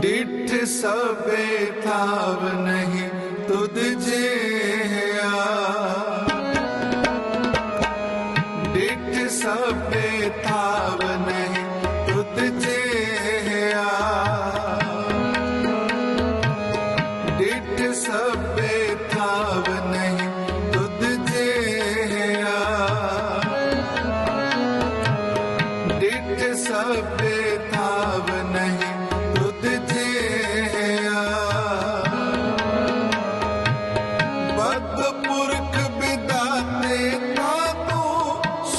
ਡਿਠ ਸਭੇ ਥਾਵ ਨਹੀਂ ਤੁਧ ਜਿਆ ਡਿਠ ਸਭੇ ਥਾਵ ਨਹੀਂ ਤੁਧ ਜਿਆ ਡਿਠ ਸਭੇ ਥਾਵ ਨਹੀਂ ਤੁਧ ਜਿਆ ਡਿਠ ਸਭੇ